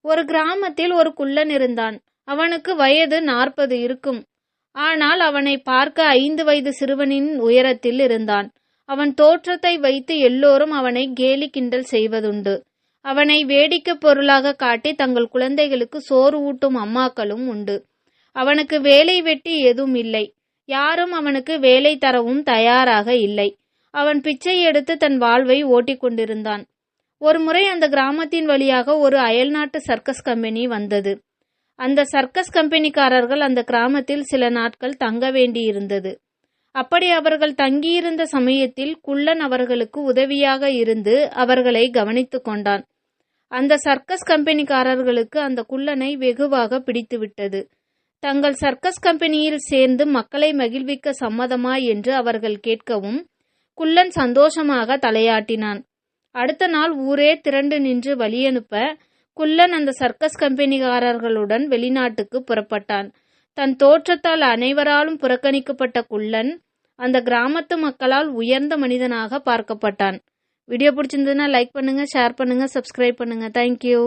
ஒரு கிராமத்தில் ஒரு குள்ளன் இருந்தான். அவனுக்கு வயது நாற்பது இருக்கும். ஆனால் அவனை பார்க்க ஐந்து வயது சிறுவனின் உயரத்தில் இருந்தான். அவன் தோற்றத்தை வைத்து எல்லோரும் அவனை கேலி கிண்டல் செய்வதுண்டு. அவனை வேடிக்கை பொருளாக காட்டி தங்கள் குழந்தைகளுக்கு சோறு ஊட்டும் அம்மாக்களும் உண்டு. அவனுக்கு வேலை வெட்டி எதுவும் இல்லை. யாரும் அவனுக்கு வேலை தரவும் தயாராக இல்லை. அவன் பிச்சை எடுத்து தன் வாழ்வை ஓட்டிக் ஒருமுறை ஒரு முறை அந்த கிராமத்தின் வழியாக ஒரு அயல்நாட்டு சர்க்கஸ் கம்பெனி வந்தது. அந்த சர்க்கஸ் கம்பெனிக்காரர்கள் அந்த கிராமத்தில் சில நாட்கள் தங்க வேண்டியிருந்தது. அப்படி அவர்கள் தங்கியிருந்த சமயத்தில் குள்ளன் அவர்களுக்கு உதவியாக இருந்து அவர்களை கவனித்துக் கொண்டான். அந்த சர்க்கஸ் கம்பெனிக்காரர்களுக்கு அந்த குள்ளனை வெகுவாக பிடித்துவிட்டது. தங்கள் சர்க்கஸ் கம்பெனியில் சேர்ந்து மக்களை மகிழ்விக்க சம்மதமா என்று அவர்கள் கேட்கவும் குள்ளன் சந்தோஷமாக தலையாட்டினான். அடுத்த நாள் ஊரே திரண்டு நின்று வழியனுப்ப குள்ளன் அந்த சர்க்கஸ் கம்பெனிக்காரர்களுடன் வெளிநாட்டுக்கு புறப்பட்டான். தன் தோற்றத்தால் அனைவராலும் புறக்கணிக்கப்பட்ட குள்ளன் அந்த கிராமத்து மக்களால் உயர்ந்த மனிதனாக பார்க்கப்பட்டான். வீடியோ பிடிச்சிருந்ததுன்னா லைக் பண்ணுங்க ஷேர் பண்ணுங்க சப்ஸ்கிரைப் பண்ணுங்க. Thank you